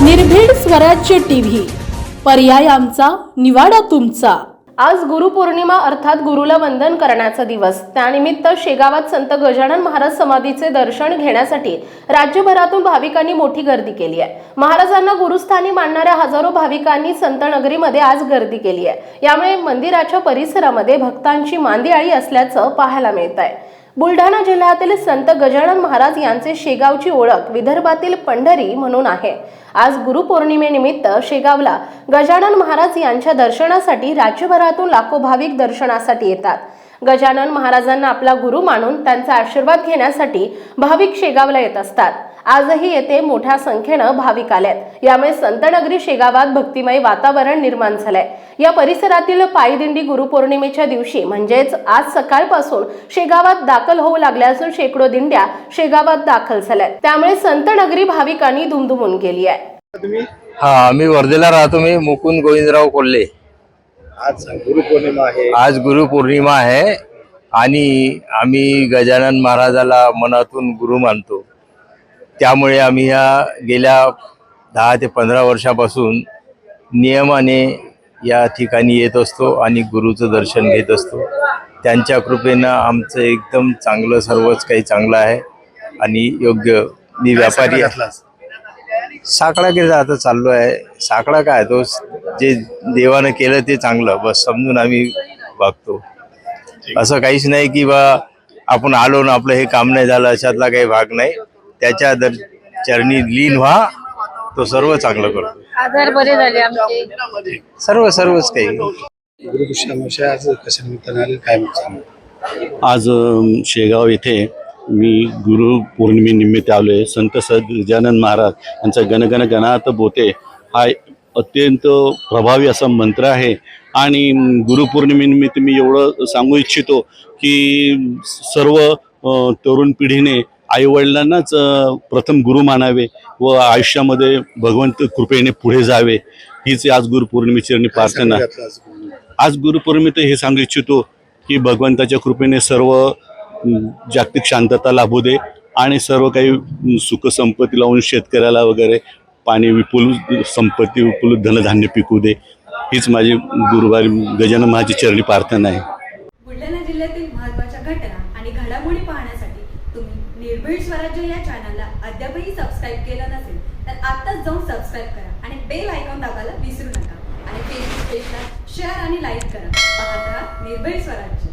निर्भीड स्वराज्य टीव्ही. पर्याय आमचा निवाडा तुमचा. आज गुरुपौर्णिमा अर्थात गुरुला वंदन करण्याचा दिवस. त्यानिमित्त शेगावात संत गजानन महाराज समाधीचे दर्शन घेण्यासाठी राज्यभरातून भाविकांनी मोठी गर्दी केली आहे. महाराजांना गुरुस्थानी मानणाऱ्या हजारो भाविकांनी संतनगरीमध्ये आज गर्दी केली आहे. यामुळे मंदिराच्या परिसरामध्ये भक्तांची मांदियाळी असल्याचं पाहायला मिळत आहे बुलढाणा जिल्ह्यातील संत गजानन महाराज यांचे शेगावची ओळख विदर्भातील पंढरी म्हणून आहे. आज गुरुपौर्णिमेनिमित्त शेगावला गजानन महाराज यांच्या दर्शनासाठी राज्यभरातून लाखो भाविक दर्शनासाठी येतात. गजानन महाराजांना आपला गुरु मानून त्यांचा आशीर्वाद घेण्यासाठी भाविक शेगावला येत असतात. आजही येथे मोठ्या संख्येनं भाविक आलेत. यामुळे संतनगरी शेगावात भक्तिमय वातावरण निर्माण झालंय. या परिसरातील पायदिंडी गुरुपौर्णिमेच्या दिवशी म्हणजेच आज सकाळपासून शेगावात दाखल होऊ लागल्या असून शेकडो दिंड्या शेगावात दाखल झाल्यात. त्यामुळे संतनगरी भाविकांनी दुमदुमून गेली आहे. हा आम्ही वर्धेला राहतो मी मुकुंद गोविंदराव कोल्हे. आज गुरुपौर्णिमा आहे. आज गुरुपौर्णिमा आहे आणि आम्ही गजानन महाराजाला मनातून गुरु मानतो. त्यामुळे आम्ही ह्या गेल्या दहा ते पंधरा वर्षापासून नियमाने या ठिकाणी येत असतो आणि गुरुचं दर्शन घेत असतो. त्यांच्या कृपेनं आमचं एकदम चांगलं सर्वच काही चांगलं आहे आणि योग्य मी व्यापारी केला आता चाललो आहे. साकडा काय तो जे देवानं केलं ते चांगलं. बस समजून आम्ही वागतो. असं काहीच नाही की बा आपण आलो ना आपलं हे काम नाही झालं अशातला काही भाग नाही. त्याच्या दर चरणी लीन व्हा तो सर्व चांगलं करतो. आजार बरे झाले आमचे. सर्व सर्वच काही. गुरुपौर्णिमा आज कशा निमित्ताने आले? काय सांगू आज शेगाव येथे मी गुरु पौर्णिमेनिमित्त आलो आहे संत सद गजानन महाराज यांचा गणगण गणात बोते. हा अत्यंत प्रभावी असा मंत्र आहे. आणि गुरुपौर्णिमेनिमित्त मी एवढं सांगू इच्छितो की सर्व तरुण पिढीने आईवडिलांनाच प्रथम गुरु मानावे व आयुष्यामध्ये भगवंत कृपेने पुढे जावे. हीच आज गुरुपौर्णिमेची प्रार्थना. आज गुरुपौर्णिमा? आज गुरुपौर्णिमेत हे सांगू इच्छितो की भगवंताच्या कृपेने सर्व जागतिक शांतता लाभू दे आणि सर्व काही सुखसंपत्ती लावून शेतकऱ्याला वगैरे पाणी विपुल संपत्ती विपुल धनधान्य पिकू दे. हीच माझी गुरुवारी गजानन महाची चरणी प्रार्थना आहे. बुलढाणा जिल्ह्यातील महत्त्वाच्या घटना आणि घडामोडी पाहण्यासाठी तुम्ही निर्भीड स्वराज्य या चॅनलला अद्यापही सबस्क्राईब केलं नसेल तर आत्ताच जाऊन सबस्क्राईब करा आणि बेल आयकॉन दाबायला विसरू नका. आणि फेसबुक पेजला शेअर आणि लाईक करा. पाहत राहा निर्भीड स्वराज्य.